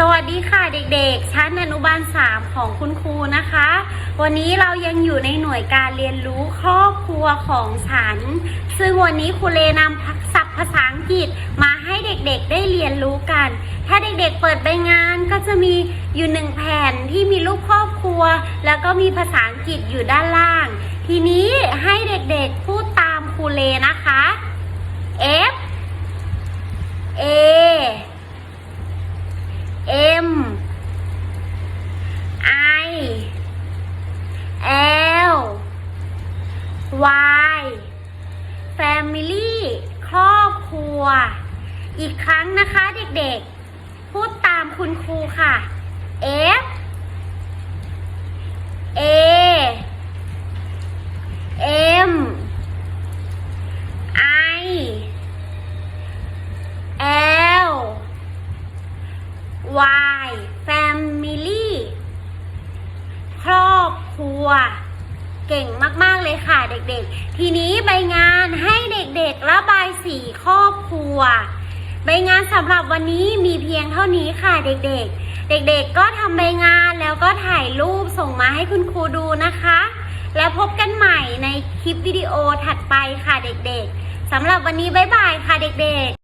สวัสดีค่ะเด็กๆ ชั้นอนุบาล 3 ของคุณครูนะคะ วันนี้เรายังอยู่ในหน่วยการเรียนรู้ครอบครัวของฉัน ซึ่งวันนี้ครูเลนำศัพท์ภาษาอังกฤษมาให้เด็กๆได้เรียนรู้กัน ถ้าเด็กๆเปิดใบงานก็จะมีอยู่หนึ่งแผ่นที่มีรูปครอบครัว แล้วก็มีภาษาอังกฤษอยู่ด้านล่าง ทีนี้ให้เด็กๆ พูดตามครูเลนะคะ F A M I L Y Family ครอบครัว อีกครั้งนะคะเด็กๆ พูดตามคุณครูค่ะ F A M I L Y Family ครอบครัว เก่งมากๆเลยค่ะเด็กๆ ทีนี้ใบงานให้เด็กๆระบายสีครอบครัว ใบงานสำหรับวันนี้มีเพียงเท่านี้ค่ะเด็กๆ เด็กๆก็ทำใบงานแล้วก็ถ่ายรูปส่งมาให้คุณครูดูนะคะ แล้วพบกันใหม่ในคลิปวิดีโอถัดไปค่ะเด็กๆสำหรับวันนี้บ๊ายบายค่ะเด็กๆ